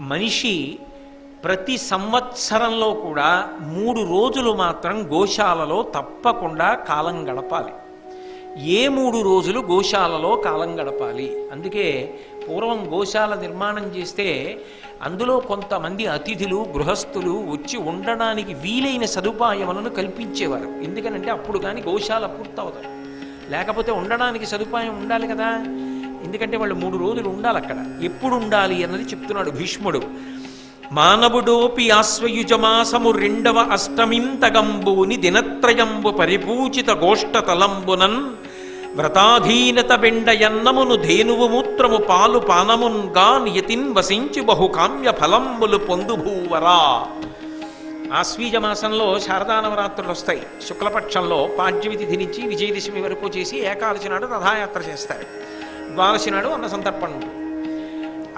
మనిషి ప్రతి సంవత్సరంలో కూడా మూడు రోజులు మాత్రం గోశాలలో తప్పకుండా కాలం గడపాలి. ఏ మూడు రోజులు గోశాలలో కాలం గడపాలి? అందుకే పూర్వం గోశాల నిర్మాణం చేస్తే అందులో కొంతమంది అతిథులు గృహస్థులు వచ్చి ఉండడానికి వీలైన సదుపాయములను కల్పించేవారు. ఎందుకనంటే అప్పుడు కానీ గోశాల పూర్తవుతాయి లేకపోతే ఉండడానికి సదుపాయం ఉండాలి కదా. ఎందుకంటే వాళ్ళు మూడు రోజులు ఉండాలి అక్కడ. ఎప్పుడు ఉండాలి అన్నది చెప్తున్నాడు భీష్ముడు. మానవుడోపి ఆశ్వయుజమాసము రెండవ అష్టమింతగంబుని దినత్రయంబు పరిపూచిత గోష్ఠ తలంబునన్ వ్రతాధీనత బెండయన్నమును ధేనువు మూత్రము పాలు పానమున్గా నియతిన్ వసించి బహుకామ్య ఫలంబులు పొందుభూవరా ఆశ్వీజ మాసంలో శారదానవరాత్రులు వస్తాయి. శుక్లపక్షంలో పాడ్యమి తిథి నుంచి విజయదశమి వరకు చేసి ఏకాదశి నాడు రథయాత్ర చేస్తారు. ద్వాదశి నాడు అన్న సంతర్పణ ఉంటుంది.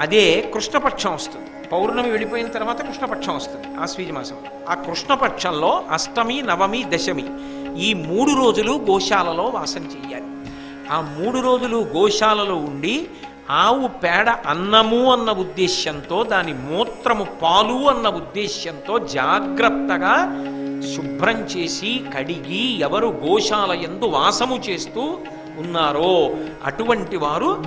అదే కృష్ణపక్షం వస్తుంది. పౌర్ణమి వెళ్ళిపోయిన తర్వాత కృష్ణపక్షం వస్తుంది. ఆశ్వీజ మాసంలో ఆ కృష్ణపక్షంలో అష్టమి నవమి దశమి ఈ మూడు రోజులు గోశాలలో వాసం చెయ్యాలి ఆ మూడు రోజులు గోశాలలో ఉండి ఆవు పేడ అన్నము అన్న ఉద్దేశ్యంతో దాని మూత్రము పాలు అన్న ఉద్దేశ్యంతో జాగ్రత్తగా శుభ్రం చేసి కడిగి ఎవరు గోశాల ఎందు వాసము చేస్తూ ఉన్నారో అటువంటి వారు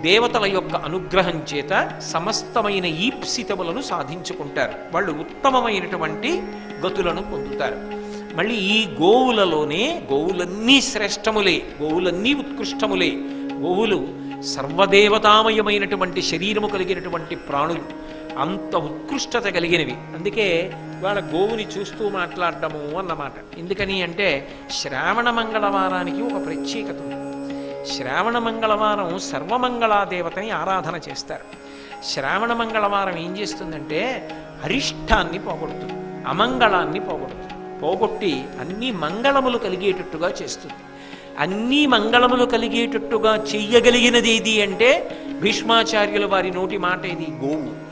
దేవతల యొక్క అనుగ్రహం చేత సమస్తమైన ఈప్సితములను సాధించుకుంటారు. వాళ్ళు ఉత్తమమైనటువంటి గతులను పొందుతారు. మళ్ళీ ఈ గోవులలోనే గోవులన్నీ శ్రేష్టములే గోవులన్నీ ఉత్కృష్టములే. గోవులు సర్వదేవతామయమైనటువంటి శరీరము కలిగినటువంటి ప్రాణులు అంత ఉత్కృష్టత కలిగినవి. అందుకే వాళ్ళ గోవుని చూస్తూ మాట్లాడటము అన్నమాట. ఎందుకని అంటే శ్రావణ మంగళవారానికి ఒక ప్రత్యేకత ఉంది. శ్రావణ మంగళవారం సర్వమంగళాదేవతని ఆరాధన చేస్తారు. శ్రావణ మంగళవారం ఏం చేస్తుందంటే అరిష్టాన్ని పోగొడుతుంది అమంగళాన్ని పోగొడుతుంది. పోగొట్టి అన్ని మంగళములు కలిగేటట్టుగా చేస్తుంది. అన్ని మంగళములు కలిగేటట్టుగా చెయ్యగలిగినది ఏది అంటే భీష్మాచార్యుల వారి నోటి మాట ఇది గోవు.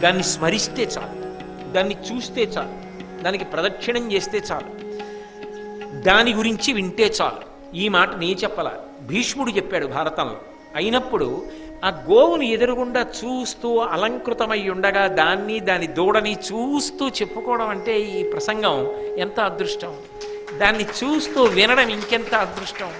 దాన్ని స్మరిస్తే చాలు. దాన్ని చూస్తే చాలు. దానికి ప్రదక్షిణం చేస్తే చాలు. దాని గురించి వింటే చాలు. ఈ మాట నీ చెప్పలా. భీష్ముడు చెప్పాడు భారతంలో. అయినప్పుడు ఆ గోవుని ఎదురుగుండా చూస్తూ అలంకృతమై ఉండగా దాన్ని దాని దూడని చూస్తూ చెప్పుకోవడం అంటే ఈ ప్రసంగం ఎంత అదృష్టం. దాన్ని చూస్తూ వినడం ఇంకెంత అదృష్టం?